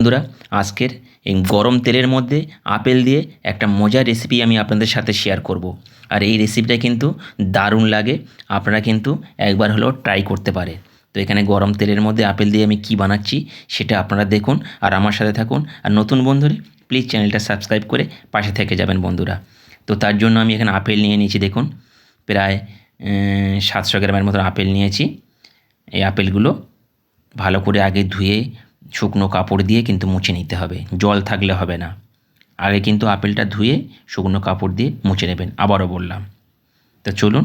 বন্ধুরা, আজকের এই গরম তেলের মধ্যে আপেল দিয়ে একটা মজার রেসিপি আমি আপনাদের সাথে শেয়ার করব। আর এই রেসিপিটা কিন্তু দারুণ লাগে, আপনারা কিন্তু একবার হলেও ট্রাই করতে পারে। তো এখানে গরম তেলের মধ্যে আপেল দিয়ে আমি কি বানাচ্ছি সেটা আপনারা দেখুন আর আমার সাথে থাকুন। আর নতুন বন্ধুরে প্লিজ চ্যানেলটা সাবস্ক্রাইব করে পাশে থেকে যাবেন বন্ধুরা। তো তার জন্য আমি এখানে আপেল নিয়ে নিয়েছি, দেখুন। প্রায় সাতশো গ্রামের মতো আপেল নিয়েছি। এই আপেলগুলো ভালো করে আগে ধুয়ে শুকনো কাপড় দিয়ে কিন্তু মুছে নিতে হবে। জল থাকলে হবে না। আগে কিন্তু আপেলটা ধুয়ে শুকনো কাপড় দিয়ে মুছে নেবেন, আবারও বললাম। তো চলুন,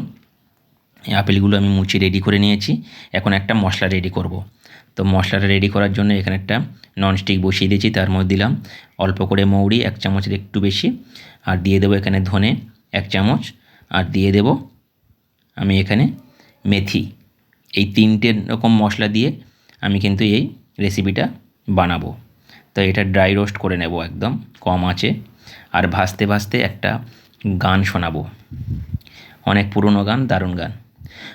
এই আপেলগুলো আমি মুছে রেডি করে নিয়েছি। এখন একটা মশলা রেডি করব। তো মশলাটা রেডি করার জন্য এখানে একটা ননস্টিক বসিয়ে দিয়েছি, তার মধ্যে দিলাম অল্প করে মৌরি, এক চামচের একটু বেশি, আর দিয়ে দেবো এখানে ধনে এক চামচ, আর দিয়ে দেব আমি এখানে মেথি। এই তিনটে রকম মশলা দিয়ে আমি কিন্তু এই রেসিপিটা বানাবো। তো এটা ড্রাই রোস্ট করে নেব একদম কম আছে আর ভাসতে ভাসতে একটা গান শোনাবো। অনেক পুরনো গান, দারুণ গান।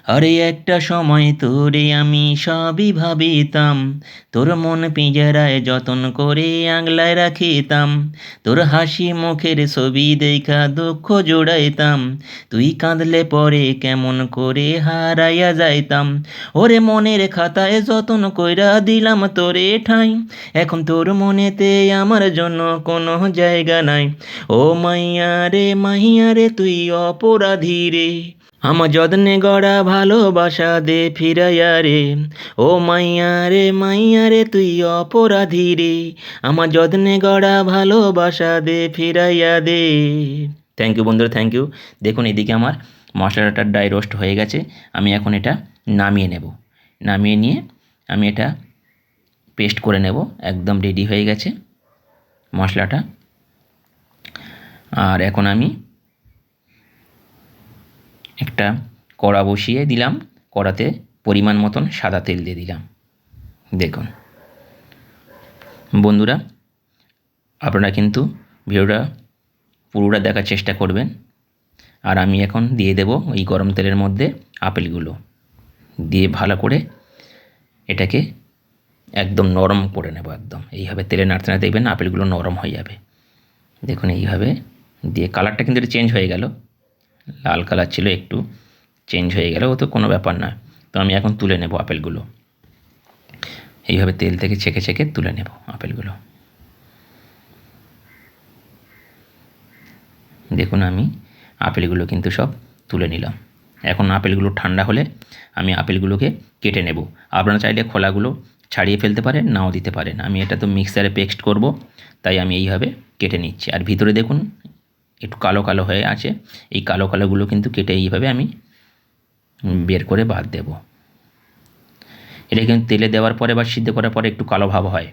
আরে একটা সময় তোরে আমি সবই ভাবিতাম। তোর মন পিঞ্জারায় যতন করে আগলায় রাখিতাম। তোর হাসি মুখের ছবি দেখা দুঃখ জোড়াইতাম। তুই কাঁদলে পরে কেমন করে হারাইয়া যাইতাম। ওরে মনের খাতায় যতন কইরা দিলাম তোরে ঠাই। এখন তোর মনেতে আমার জন্য কোনো জায়গা নাই। ও মাইয়া রে মাইয়া রে, তুই অপরাধী রে। আমার যত্নে গড়া ভালোবাসা দে ফিরাইয়া রে। ও মাইয়া রে মাইয়া রে, তুই অপরাধী রে। আমার যত্নে গড়া ভালোবাসা দে ফিরাইয়া দে। থ্যাংক ইউ বন্ধুরা থ্যাংক ইউ দেখুন এদিকে আমার মশলাটা ড্রাই রোস্ট হয়ে গেছে। আমি এখন এটা নামিয়ে নেব। নামিয়ে নিয়ে আমি এটা পেস্ট করে নেব। একদম রেডি হয়ে গেছে মশলাটা আর এখন আমি একটা কড়া বসিয়ে দিলাম। কড়াতে পরিমাণ মতন সাদা তেল দিয়ে দিলাম। দেখুন। বন্ধুরা, আপনারা কিন্তু ভিডিওটা পুরোটা দেখার চেষ্টা করবেন। আর আমি এখন দিয়ে দেব এই গরম তেলের মধ্যে আপেলগুলো। দিয়ে ভালো করে এটাকে একদম নরম করে নেব একদম। এইভাবে তেলে নাড়তে নাড়তে দেখবেন আপেলগুলো নরম হয়ে যাবে। দেখুন, এইভাবে দিয়ে কালারটা কিন্তু চেঞ্জ হয়ে গেল। লাল কালার ছিল, একটু চেঞ্জ হয়ে গেল ও তো কোনো ব্যাপার না। তো আমি এখন তুলে নেব আপেলগুলো। এইভাবে তেল থেকে ছেঁকে ছেঁকে তুলে নেব আপেলগুলো। দেখুন আমি আপেলগুলো কিন্তু সব তুলে নিলাম। এখন আপেলগুলো ঠান্ডা হলে আমি আপেলগুলোকে কেটে নেব। আপনারা চাইলে খোলাগুলো ছাড়িয়ে ফেলতে পারেন, নাও দিতে পারেন। আমি এটা তো মিক্সারে পেস্ট করব, তাই আমি এইভাবে কেটে নিচ্ছি। আর ভিতরে দেখুন একটু কালো কালো হয়ে আছে, এই কালো কালোগুলো কিন্তু কেটে এইভাবে আমি বের করে বাদ দেব। এটা কিন্তু তেলে দেওয়ার পরে বা সিদ্ধ করার পরে একটু কালো ভাব হয়।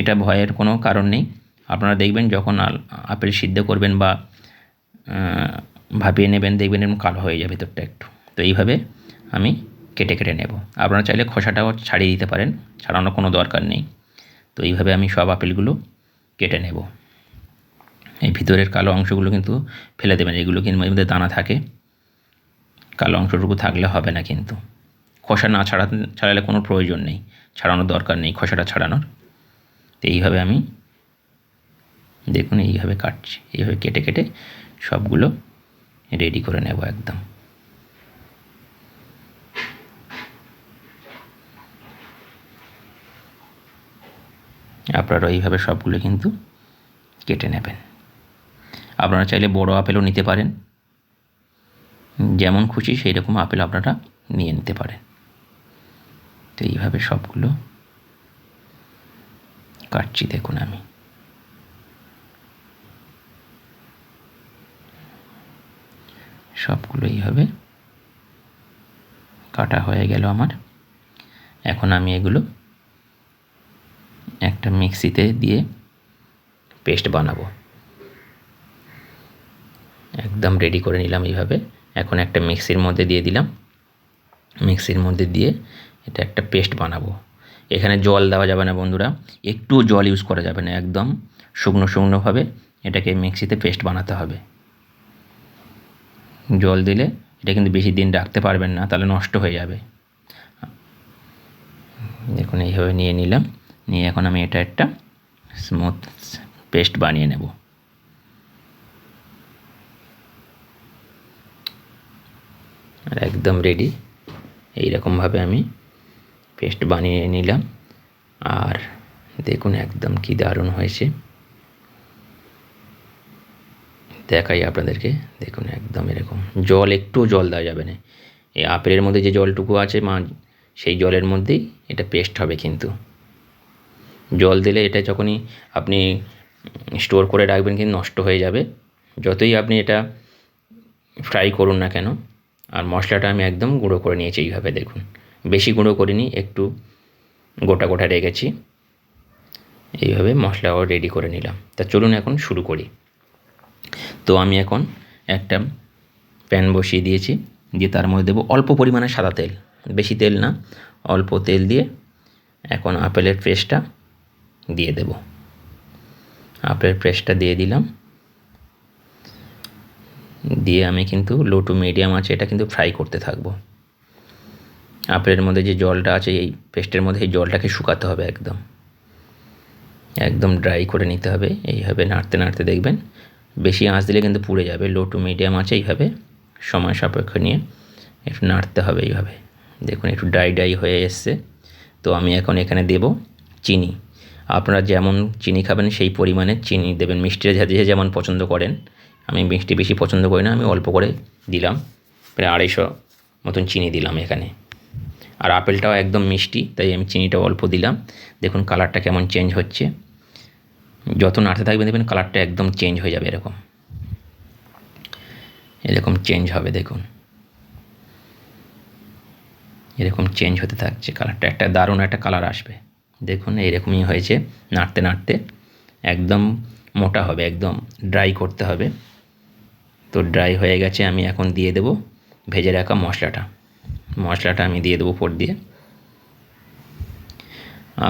এটা ভয়ের কোনো কারণ নেই। আপনারা দেখবেন যখন আপেল সিদ্ধ করবেন বা ভাপিয়ে নেবেন, দেখবেন এরকম কালো হয়ে যাবে ভেতরটা একটু। তো এইভাবে আমি কেটে কেটে নেব। আপনারা চাইলে খোসাটাও ছাড়িয়ে দিতে পারেন, ছাড়ানোর কোনো দরকার নেই। তো এইভাবে আমি সব আপেলগুলো কেটে নেব। এই ভিতরের কালো অংশগুলো কিন্তু ফেলে দেবেন, এগুলো কিন্তু মধ্যে দানা থাকে। কালো অংশটুকু থাকলে হবে না কিন্তু। খোসা না ছাড়া, ছাড়ালে কোনো প্রয়োজন নেই, ছাড়ানোর দরকার নেই খোসাটা ছাড়ানোর। তো এইভাবে আমি, দেখুন এইভাবে কাটছি, এইভাবে কেটে কেটে সবগুলো রেডি করে নেব একদম। আপনারা এইভাবে সবগুলো কিন্তু কেটে নেবেন। আপনারা চাইলে বড় আপেলও নিতে পারেন। যেমন খুশি সেই রকম আপেল আপনারা নিয়ে নিতে পারেন। তো এইভাবে সবগুলো কাটছি দেখুন আমি। সবগুলো এইভাবে কাটা হয়ে গেল আমার। এখন আমি এগুলো একটা মিক্সিতে দিয়ে পেস্ট বানাবো। একদম রেডি করে নিলাম এইভাবে। এখন একটা মিক্সির মধ্যে দিয়ে দিলাম। মিক্সির মধ্যে দিয়ে এটা একটা পেস্ট বানাবো। এখানে জল দেওয়া যাবে না বন্ধুরা, একটু জল ইউজ করা যাবে না একদম। শুকনো শুকনোভাবে এটাকে মিক্সিতে পেস্ট বানাতে হবে। জল দিলে এটা কিন্তু বেশি দিন রাখতে পারবেন না, তাহলে নষ্ট হয়ে যাবে। দেখুন, এইভাবে নিয়ে নিলাম। নিয়ে এখন আমি এটা একটা স্মুথ পেস্ট বানিয়ে নেব। আর একদম রেডি এইরকমভাবে আমি পেস্ট বানিয়ে নিলাম। আর দেখুন একদম কি দারুণ হয়েছে। দেখাই আপনাদেরকে। দেখুন একদম এরকম। জল, একটু জল দেওয়া যাবে না। এই আপেলের মধ্যে যে জলটুকু আছে, মা, সেই জলের মধ্যেই এটা পেস্ট হবে কিন্তু। জল দিলে এটা যখনই আপনি স্টোর করে রাখবেন, কিন্তু নষ্ট হয়ে যাবে। যতই আপনি এটা ফ্রাই করুন না কেন আর মশলাটা আমি একদম গুঁড়ো করে নিয়েছি এইভাবে, দেখুন। বেশি গুঁড়ো করিনি, একটু গোটা গোটা রেখেছি। এইভাবে মশলাও রেডি করে নিলাম। তা চলুন এখন শুরু করি। তো আমি এখন একটা প্যান বসিয়ে দিয়েছি, দিয়ে তার মধ্যে দেবো অল্প পরিমাণে সাদা তেল। বেশি তেল না, অল্প তেল দিয়ে এখন আপেলের পেস্টটা দিয়ে দেব। আপেলের পেস্টটা দিয়ে দিলাম। দিয়ে আমি কিন্তু লো টু মিডিয়াম আছে, এটা কিন্তু ফ্রাই করতে থাকব। আপেলের মধ্যে যে জলটা আছে, এই পেস্টের মধ্যে এই জলটাকে শুকাতে হবে একদম। একদম ড্রাই করে নিতে হবে, এইভাবে নাড়তে নাড়তে দেখবেন। বেশি আঁচ দিলে কিন্তু পুড়ে যাবে লো টু মিডিয়াম আছে, এইভাবে সময় সাপেক্ষ নিয়ে একটু নাড়তে হবে এইভাবে। দেখুন, একটু ড্রাই ড্রাই হয়ে এসছে। তো আমি এখন এখানে দেব চিনি। আপনারা যেমন চিনি খাবেন, সেই পরিমাণে চিনি দেবেন। মিষ্টিটা যে যেমন পছন্দ করেন আমি মিষ্টি বেশি পছন্দ করি না, আমি অল্প করে দিলাম। প্রায় আড়াইশো মতন চিনি দিলাম এখানে। আর আপেলটাও একদম মিষ্টি, তাই আমি চিনিটা অল্প দিলাম। দেখুন কালারটা কেমন চেঞ্জ হচ্ছে। যত নাড়তে থাকবেন দেখবেন কালারটা একদম চেঞ্জ হয়ে যাবে এরকম। এরকম চেঞ্জ হবে, দেখুন। এরকম চেঞ্জ হতে থাকছে কালারটা। একটা দারুণ একটা কালার আসবে। দেখুন, এইরকমই হয়েছে। নাড়তে নাড়তে একদম মোটা হবে, একদম ড্রাই করতে হবে। তো ড্রাই হয়ে গেছে, আমি এখন দিয়ে দেব ভেজে রাখা মশলাটা। মশলাটা আমি দিয়ে দেবো উপর দিয়ে।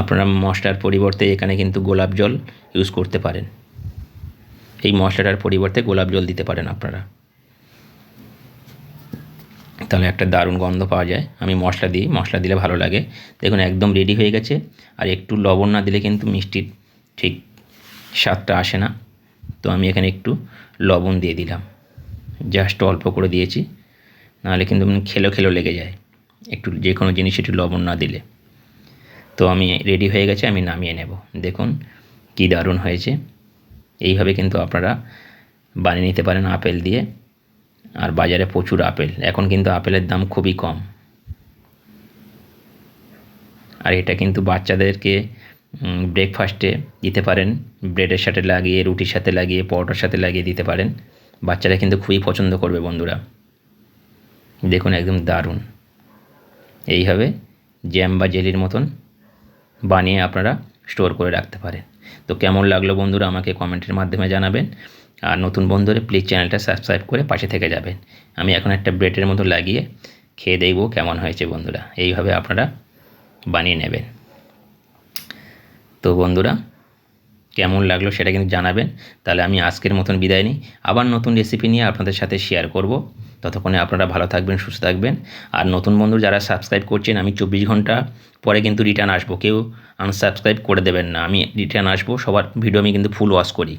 আপনারা মশলার পরিবর্তে এখানে কিন্তু গোলাপ জল ইউজ করতে পারেন। এই মশলাটার পরিবর্তে গোলাপ জল দিতে পারেন আপনারা। তাহলে একটা দারুণ গন্ধ পাওয়া যায়। আমি মশলা দিই, মশলা দিলে ভালো লাগে। দেখুন, একদম রেডি হয়ে গেছে। আর একটু লবণ না দিলে কিন্তু মিষ্টির ঠিক স্বাদটা আসে না। তো আমি এখানে একটু লবণ দিয়ে দিলাম। জাস্ট অল্প করে দিয়েছি। নাহলে কিন্তু খেলো খেলো লেগে যায়। একটু যে কোনো জিনিস একটু লবণ না দিলে। তো আমি রেডি হয়ে গেছে, আমি নামিয়ে নেব। দেখুন কি দারুণ হয়েছে। এইভাবে কিন্তু আপনারা বানিয়ে নিতে পারেন আপেল দিয়ে। আর বাজারে প্রচুর আপেল। এখন কিন্তু আপেলের দাম খুবই কম। আর এটা কিন্তু বাচ্চাদেরকে ব্রেকফাস্টে দিতে পারেন। ব্রেডের সাথে লাগিয়ে, রুটির সাথে লাগিয়ে, পরোটার সাথে লাগিয়ে দিতে পারেন। বাচ্চারা কিন্তু খুবই পছন্দ করবে বন্ধুরা। দেখুন একদম দারুণ। এইভাবে জ্যাম বা জেলির মতন বানিয়ে আপনারা স্টোর করে রাখতে পারেন। তো কেমন লাগল বন্ধুরা আমাকে কমেন্টের মাধ্যমে জানাবেন। আর নতুন বন্ধুরা প্লিজ চ্যানেলটা সাবস্ক্রাইব করে পাশে থেকে যাবেন। আমি এখন একটা ব্রেডের মতো লাগিয়ে খেয়ে দেখব কেমন হয়েছে বন্ধুরা। এইভাবে আপনারা বানিয়ে নেবেন। তো বন্ধুরা কেমন লাগল সেটা কিন্তু জানাবেন। তাহলে আমি আজকের মতন বিদায় নিই। আবার নতুন রেসিপি নিয়ে আপনাদের সাথে শেয়ার করব। ততক্ষণে আপনারা ভালো থাকবেন, সুস্থ থাকবেন। আর নতুন বন্ধু যারা সাবস্ক্রাইব করছেন, আমি চব্বিশ ঘণ্টা পরে কিন্তু রিটার্ন আসব। কেউ আনসাবস্ক্রাইব করে দেবেন না। আমি রিটার্ন আসব। সবার ভিডিও আমি কিন্তু ফুল ওয়াশ করি।